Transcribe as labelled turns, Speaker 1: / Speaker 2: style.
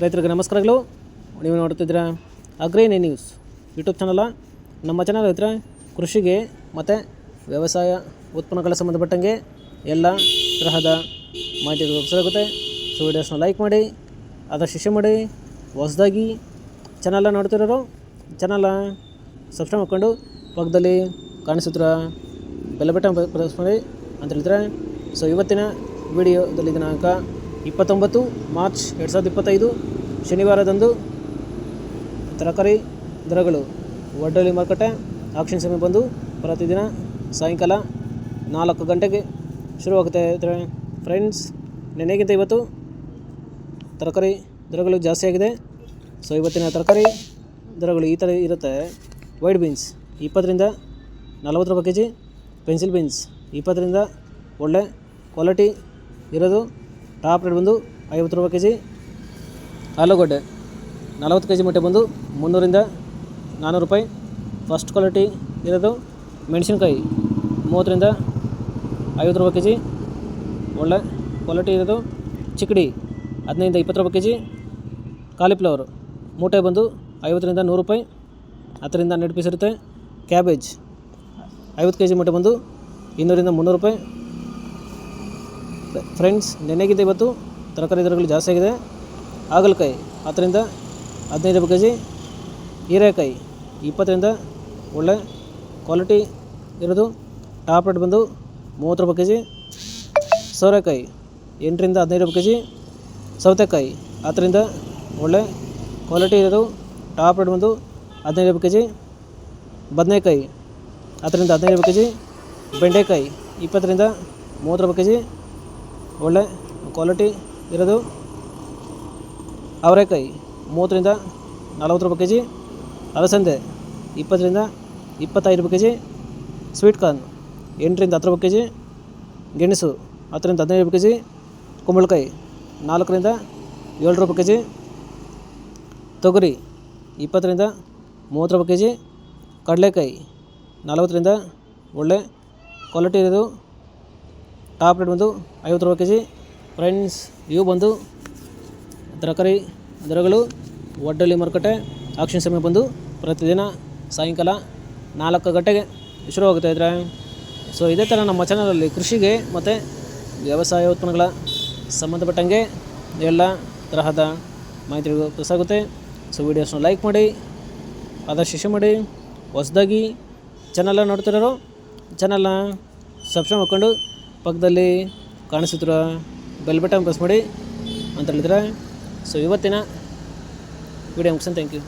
Speaker 1: ರೈತರಿಗೆ ನಮಸ್ಕಾರಗಳು. ನೀವು ನೋಡ್ತಿದ್ದೀರಾ ಅಗ್ರೇನಿ ನ್ಯೂಸ್ ಯೂಟ್ಯೂಬ್ ಚಾನಲ. ನಮ್ಮ ಚಾನಲ್ ಹತ್ರ ಕೃಷಿಗೆ ಮತ್ತು ವ್ಯವಸಾಯ ಉತ್ಪನ್ನಗಳ ಸಂಬಂಧಪಟ್ಟಂಗೆ ಎಲ್ಲ ತರಹದ ಮಾಹಿತಿ ಸಿಗುತ್ತೆ ಸೊ, ವಿಡಿಯೋಸ್ನ ಲೈಕ್ ಮಾಡಿ ಅದರ ಶಿಷ್ಯ ಮಾಡಿ, ಹೊಸದಾಗಿ ಚಾನಲ್ನ ನೋಡ್ತಿರೋರು, ಚಾನಲ್ನ ಸಬ್ಸ್ಕ್ರೈಬ್ ಮಾಡ್ಕೊಂಡು ಪಕ್ಕದಲ್ಲಿ ಕಾಣಿಸುತ್ತಿರ ಬೆಲ್ಲ ಬಟನ್ ಪ್ರೆಸ್ ಮಾಡಿ ಅಂತ ಹೇಳಿದ್ರೆ. ಸೊ, ಇವತ್ತಿನ ವಿಡಿಯೋದಲ್ಲಿ ದಿನಾಂಕ ಇಪ್ಪತ್ತೊಂಬತ್ತು ಮಾರ್ಚ್ ಎರಡು ಸಾವಿರದ ಇಪ್ಪತ್ತೈದು, ಶನಿವಾರದಂದು ತರಕಾರಿ ದರಗಳು ವಡ್ಡಲಿ ಮಾರುಕಟ್ಟೆ, ಆಕ್ಷನ್ ಸಮಯ ಬಂದು ಪ್ರತಿದಿನ ಸಾಯಂಕಾಲ ನಾಲ್ಕು ಗಂಟೆಗೆ ಶುರುವಾಗುತ್ತೆ. ಫ್ರೆಂಡ್ಸ್ ನೆನೆಗಿಂತ ಇವತ್ತು ತರಕಾರಿ ದರಗಳು ಜಾಸ್ತಿ ಆಗಿದೆ. ಸೊ ಇವತ್ತಿನ ತರಕಾರಿ ದರಗಳು ಈ ಥರ ಇರುತ್ತೆ. ವೈಟ್ ಬೀನ್ಸ್ ಇಪ್ಪತ್ತರಿಂದ ನಲವತ್ತು ರೂಪಾಯಿ ಕೆ ಜಿ ಪೆನ್ಸಿಲ್ ಬೀನ್ಸ್ ಇಪ್ಪತ್ತರಿಂದ ಒಳ್ಳೆ ಕ್ವಾಲಿಟಿ ಇರೋದು. ಟಾಪ್ ರೇಟ್ ಬಂದು ಐವತ್ತು ರೂಪಾಯಿ ಕೆ ಜಿ ಆಲೂಗಡ್ಡೆ ನಲವತ್ತು ಕೆ ಜಿ ಮೊಟ್ಟೆ ಬಂದು ಮುನ್ನೂರಿಂದ ನಾನ್ನೂರು ರೂಪಾಯಿ. ಫಸ್ಟ್ ಕ್ವಾಲಿಟಿ ಇರೋದು ಮೆಣಸಿನ್ಕಾಯಿ, ಮೂವತ್ತರಿಂದ ಐವತ್ತು ರೂಪಾಯಿ ಕೆ ಜಿ ಒಳ್ಳೆ ಕ್ವಾಲಿಟಿ ಇರೋದು ಚಿಕ್ಕಡಿ ಹದಿನೈದಿಂದ ಇಪ್ಪತ್ತು ರೂಪಾಯಿ ಕೆ ಜಿ ಕಾಲಿಫ್ಲವರ್ ಮೂಟೆ ಬಂದು ಐವತ್ತರಿಂದ ನೂರು ರೂಪಾಯಿ, ಹತ್ತರಿಂದ ಹನ್ನೆರಡು ಪೀಸ್ ಇರುತ್ತೆ. ಕ್ಯಾಬೇಜ್ ಐವತ್ತು ಕೆ ಜಿ ಮೂಟೆ ಬಂದು ಇನ್ನೂರಿಂದ ಮುನ್ನೂರು ರೂಪಾಯಿ. ಫ್ರೆಂಡ್ಸ್, ನೆನೆಗಿದೆ ಇವತ್ತು. ತರಕಾರಿ ದರಗಳು ಜಾಸ್ತಿ ಆಗಿದೆ. ಹಾಗಲಕಾಯಿ, ಹತ್ತರಿಂದ ಹದಿನೈದು ರೂಪಾಯಿ ಕೆ ಜಿ ಹೀರೆಕಾಯಿ, ಇಪ್ಪತ್ತರಿಂದ ಒಳ್ಳೆ ಕ್ವಾಲಿಟಿ ಇರೋದು. ಟಾಪ್ ರೇಟ್ ಬಂದು ಮೂವತ್ತು ರೂಪಾಯಿ ಕೆ ಜಿ ಸೋರೆಕಾಯಿ, ಎಂಟರಿಂದ ಹದಿನೈದು ರೂಪಾಯಿ ಕೆ ಜಿ ಸೌತೆಕಾಯಿ, ಹತ್ತರಿಂದ ಒಳ್ಳೆ ಕ್ವಾಲಿಟಿ ಇರೋದು. ಟಾಪ್ ರೇಟ್ ಬಂದು ಹದಿನೈದು ರೂಪಾಯಿ ಕೆ ಜಿ ಬದನೆಕಾಯಿ, ಹತ್ತರಿಂದ ಹದಿನೈದು ರೂಪಾಯಿ ಕೆ ಜಿ ಬೆಂಡೆಕಾಯಿ, ಇಪ್ಪತ್ತರಿಂದ ಮೂವತ್ತು ರೂಪಾಯಿ ಕೆ ಜಿ ಒಳ್ಳೆ ಕ್ವಾಲಿಟಿ ಇರೋದು ಅವರೆಕಾಯಿ. ಮೂವತ್ತರಿಂದ ನಲವತ್ತು ರೂಪಾಯಿ ಕೆ ಜಿ ಅಲಸಂದೆ ಇಪ್ಪತ್ತರಿಂದ ಇಪ್ಪತ್ತೈದು ರೂಪಾಯಿ ಕೆ ಜಿ ಸ್ವೀಟ್ ಕಾರ್ನ್ ಎಂಟರಿಂದ ಹತ್ತು ರೂಪಾಯಿ ಕೆ ಜಿ ಗೆಣಸು ಹತ್ತರಿಂದ ಹದಿನೈದು ರೂಪಾಯಿ ಕೆ ಜಿ ಕುಂಬಳಕಾಯಿ ನಾಲ್ಕರಿಂದ ಏಳು ರೂಪಾಯಿ ಕೆ ಜಿ ತೊಗರಿ ಇಪ್ಪತ್ತರಿಂದ ಮೂವತ್ತು ರೂಪಾಯಿ ಕೆ ಜಿ ಕಡಲೆಕಾಯಿ ನಲವತ್ತರಿಂದ ಒಳ್ಳೆ ಕ್ವಾಲಿಟಿ ಇರೋದು ಟಾಪ್ ರೇಟ್ ಬಂದು ಐವತ್ತು ರೂಪಾಯಿ ಕೆ ಜಿ ಫ್ರೆಂಡ್ಸ್ ಇವು ಬಂದು ತರಕಾರಿ ದರಗಳು ಒಡ್ಡಲಿ ಮಾರುಕಟ್ಟೆ ಆಕ್ಷನ್ ಸಮಯ ಬಂದು ಪ್ರತಿದಿನ ಸಾಯಂಕಾಲ ನಾಲ್ಕು ಗಂಟೆಗೆ ಶುರುವಾಗುತ್ತೆ ಇದ್ರೆ. ಸೊ ಇದೇ ಥರ ನಮ್ಮ ಚಾನಲಲ್ಲಿ ಕೃಷಿಗೆ ಮತ್ತು ವ್ಯವಸಾಯ ಉತ್ಪನ್ನಗಳ ಸಂಬಂಧಪಟ್ಟಂಗೆ ಎಲ್ಲ ತರಹದ ಮಾಹಿತಿಗಳು ಪ್ರಸಾಗುತ್ತೆ ಸೊ ವೀಡಿಯೋಸ್ನ ಲೈಕ್ ಮಾಡಿ ಆದಷ್ಟು ಶಿಷ್ಯ ಮಾಡಿ, ಹೊಸದಾಗಿ ಚಾನಲ್ನ ನೋಡ್ತಿರೋರು ಚಾನಲ್ನ ಸಬ್ಸ್ಕ್ರೈಬ್ ಮಾಡ್ಕೊಂಡು ಪಕ್ಕದಲ್ಲಿ ಕಾಣಿಸುತ್ತಿರೋ ಬೆಲ್ ಬಟನ್ ಪ್ರೆಸ್ ಮಾಡಿ ಅಂತ ಹೇಳಿದ್ರೆ. ಸೊ ಇವತ್ತಿನ ವಿಡಿಯೋ ಮುಗಿಸ್ತೀನಿ. Thank you